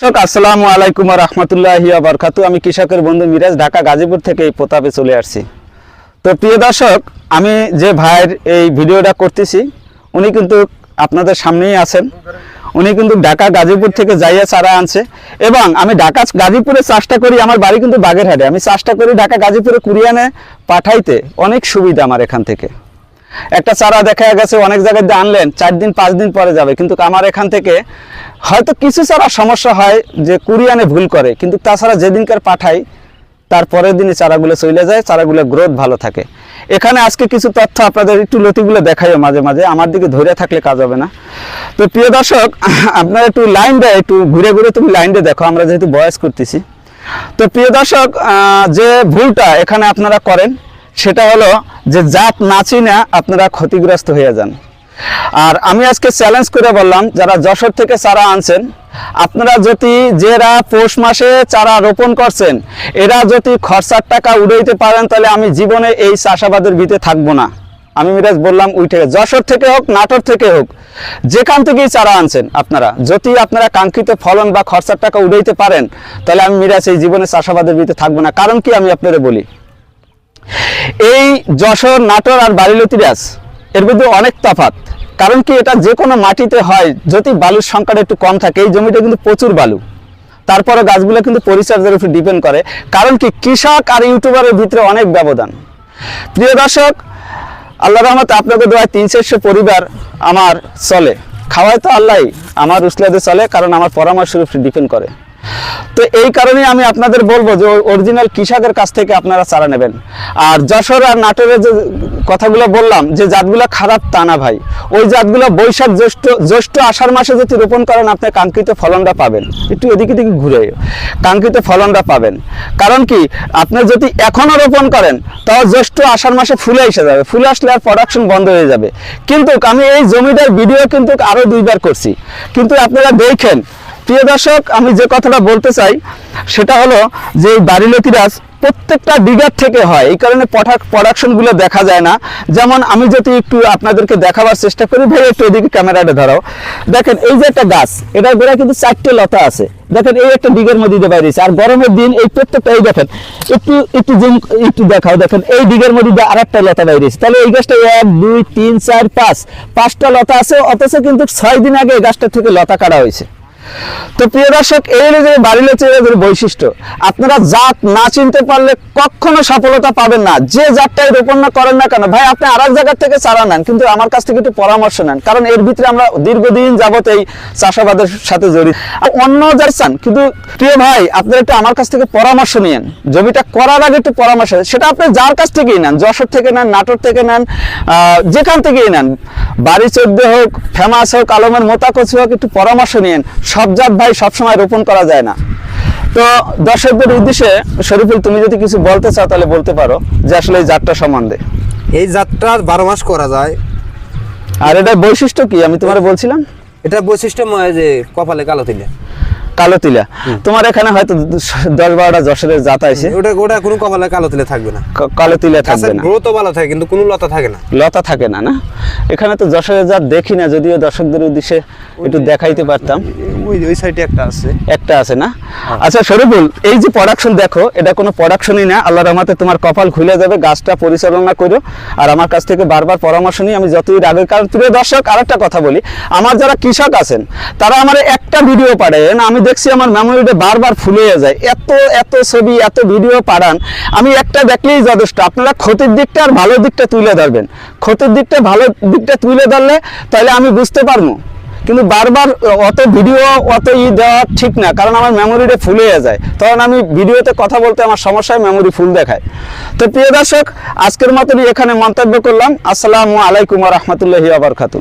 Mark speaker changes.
Speaker 1: দর্শক, আসসালামু আলাইকুম রহমতুল্লাহ বরকাতু আমি কৃষকের বন্ধু মিরাজ, ঢাকা গাজীপুর থেকে এই প্রতাপে চলে আসছি। তো প্রিয় দর্শক, আমি যে ভাইয়ের এই ভিডিওটা করতেছি, উনি কিন্তু আপনাদের সামনেই আছেন। উনি কিন্তু ঢাকা গাজীপুর থেকে যাইয়া চারা আনছে এবং আমি ঢাকা গাজীপুরে চাষটা করি, আমার বাড়ি কিন্তু বাগেরহাটে। আমি চাষটা করি ঢাকা গাজীপুরে কুরিয়ানে পাঠাইতে। অনেক সুবিধা আমার এখান থেকে। একটা চারা দেখা গেছে, অনেক জায়গায় আনলেন, চার দিন, পাঁচ দিন পরে যাবে। কিন্তু আমার এখান থেকে হয়তো কিছু চারা সমস্যা হয় যে কুরিয়ানে ভুল করে, কিন্তু তাছাড়া যেদিনকার পাঠাই, তার পরের দিনই চারাগুলো চলে যায় চারাগুলো গ্রোথ ভালো থাকে। এখানে আজকে কিছু তথ্য আপনাদের একটু লতিগুলো দেখাইও মাঝে মাঝে, আমার দিকে ধরে থাকলে কাজ হবে না। তো প্রিয় দর্শক, আপনারা একটু লাইন দেয়, একটু ঘুরে ঘুরে তুমি লাইন দিয়ে দেখো, আমরা যেহেতু বয়স করতেছি। তো প্রিয় দর্শক যে ভুলটা এখানে আপনারা করেন সেটা হলো যে জাত না চিনে আপনারা ক্ষতিগ্রস্ত হয়ে যান। আর আমি আজকে চ্যালেঞ্জ করে বললাম, যারা যশোর থেকে চারা আনছেন, আপনারা যদি যেরা পৌষ মাসে চারা রোপণ করছেন, এরা যদি খরচার টাকা উড়াইতে পারেন, তাহলে আমি জীবনে এই চাষাবাদের ভিতরে থাকব না। আমি মিরাজ বললাম উঠে যশোর থেকে হোক, নাটোর থেকে হোক, যেখান থেকেই চারা আনছেন আপনারা, যদি আপনারা কাঙ্ক্ষিত ফলন বা খরচার টাকা উড়াইতে পারেন, তাহলে আমি মিরাজ এই জীবনে চাষাবাদের ভিতরে থাকব না। কারণ কি আমি আপনারা বলি? এই যশোর নাটোর আর বালিলতিরাজ এর মধ্যে অনেক তফাত কারণ কি এটা যে কোনো মাটিতে হয়, যদি বালুর সংখ্যাটা একটু কম থাকে, এই জমিটা কিন্তু প্রচুর বালু। তারপরে গাছগুলো কিন্তু পরিচর্যার উপর ডিপেন্ড করে। কারণ কি কৃষক আর ইউটিউবারের ভিতরে অনেক ব্যবধান। প্রিয় দর্শক আল্লাহ রহমতে আপনাকে দেওয়া তিন চারশো পরিবার আমার চলে। খাওয়ায় তো আল্লাহ আমার উসলাদে চলে, কারণ আমার পরামর্শের উপর ডিপেন্ড করে। তো এই কারণে আমি আপনাদের বলব যে অরিজিনাল কৃষকের কাছ থেকে আপনারা চারা নেবেন। আর যশোর আর নাটোরের যে কথাগুলো বললাম, যে জাতগুলো খারাপ তা না ভাই। ওই জাতগুলো বৈশাখ জ্যৈষ্ঠ জ্যৈষ্ঠ আষাঢ় মাসে যদি রোপণ করেন, আপনি কাঙ্ক্ষিত ফলনটা পাবেন। একটু এদিকে দিকে ঘুরে কাঙ্ক্ষিত ফলনটা পাবেন। কারণ কি, আপনি যদি এখনও রোপণ করেন, তাও জ্যৈষ্ঠ আষাঢ় মাসে ফুলে এসে যাবে। ফুলে আসলে আর প্রোডাকশন বন্ধ হয়ে যাবে। কিন্তু আমি এই জমিটার ভিডিও কিন্তু আরও দুইবার করছি। কিন্তু আপনারা দেখেন প্রিয় দর্শক, আমি যে কথাটা বলতে চাই, সেটা হলো যে বাড়িলতিরাজ প্রত্যেকটা বিঘার থেকে হয়। এই কারণে প্রোডাকশনগুলো দেখা যায় না। যেমন আমি যদি একটু আপনাদেরকে দেখাবার চেষ্টা করি, ভাই, একটু এদিকে ক্যামেরাটা ধরাও। দেখেন, এই যে একটা গাছ, এটার গোড়ায় কিন্তু চারটে লতা আছে। দেখেন, এই একটা বিঘের মধ্যে দিয়ে বাইরেছে আর গরমের দিন এই প্রত্যেকটা এই দেখেন, একটু একটু জুম একটু দেখাও। দেখেন, এই দিকের মধ্যে দিয়ে আর একটা লতা বাইরেছে তাহলে এই গাছটা এক, দুই, তিন, চার, পাঁচ। পাঁচটা লতা আছে, অথচ কিন্তু ছয় দিন আগে এই গাছটা থেকে লতা কাটা হয়েছে। তো প্রিয় দর্শক, এই হলো যে বাড়িলে চেয়ারের বৈশিষ্ট্য। আপনারা জাত না চিনতে পারলে কখনো সফলতা পাবেন না। যে জাতটাই রোপণ না করেন না কেন, ভাই, আপনি আর এক জায়গার থেকে চারা নেন, কিন্তু আমার কাছ থেকে একটু পরামর্শ নেন, কারণ এর ভিতরে আমরা দীর্ঘদিন যাবত এই চাষাবাদের সাথে জড়িত। অন্য যার চান, কিন্তু প্রিয় ভাই, আপনারা একটু আমার কাছ থেকে পরামর্শ নিয়েন। জমিটা করার আগে একটু পরামর্শ সেটা আপনি যার কাছ থেকেই নেন, যশোর থেকে নেন, নাটোর থেকে নেন যেখান থেকেই নেন। বাড়ি চোদ্দ হোক, ফেমাস হোক, আলমের মোতাকচি হোক, একটু পরামর্শ নিয়েন। সব জাত ভাই সবসময় রোপণ করা যায় না। তো দর্শকদের উদ্দেশ্যে শরীফুল তুমি যদি কিছু বলতে চাও তাহলে বলতে পারো যে আসলে এই জাতটা সম্বন্ধে।
Speaker 2: এই জাতটা বারো মাস করা যায়।
Speaker 1: আর এটার বৈশিষ্ট্য কি? আমি তোমার বলছিলাম।
Speaker 2: এটা বৈশিষ্ট্য যে কপালে কালো তিলে
Speaker 1: কালো তিলা। তোমার এখানে হয়তো দশ বারোটা যশোরের জাত আছে।
Speaker 2: ওটা ওটা কোনো কপালে কালো তিলে থাকবে না।
Speaker 1: কালো তিলা থাকবে না।
Speaker 2: গ্রোথ ভালো থাকে কিন্তু কোনো লতা থাকে না।
Speaker 1: লতা থাকে না না? এখানে তো যশোরের জাত দেখি না যদিও দর্শকদের উদ্দেশ্যে একটু দেখাইতে পারতাম।
Speaker 2: ওই ওই সাইডে একটা আছে।
Speaker 1: একটা আছে না? আচ্ছা শরীফুল এই যে প্রোডাকশন দেখো এটা কোনো প্রোডাকশনই না। আল্লাহ রহমতে তোমার কপাল খুলে যাবে গাছটা পরিচালনা করো। আর আমার কাছ থেকে বারবার পরামর্শ নিই আমি যতই আগে কারণ প্রিয় দর্শক আরেকটা কথা বলি। আমার যারা কৃষক আছেন তারা আমার একটা ভিডিও পাঠান আমি দেখছি আমার মেমোরিটা বারবার ফুলে যায়। এত এত ছবি, এত ভিডিও পাঠান। আমি একটা দেখলেই যথেষ্ট। আপনারা ক্ষতির দিকটা আর ভালো দিকটা তুলে ধরবেন। ক্ষতির দিকটা ভালো দিকটা তুলে ধরলে তাহলে আমি বুঝতে পারব। কিন্তু বারবার অত ভিডিও অত ই দেওয়া ঠিক না, কারণ আমার মেমোরিটা ফুলে যায়। তখন আমি ভিডিওতে কথা বলতে আমার সমস্যায় মেমোরি ফুল দেখায়। তো প্রিয় দর্শক, আজকের মতনই এখানে মন্তব্য করলাম। আসসালামু আলাইকুম রহমতুল্লাহি আবরকাতু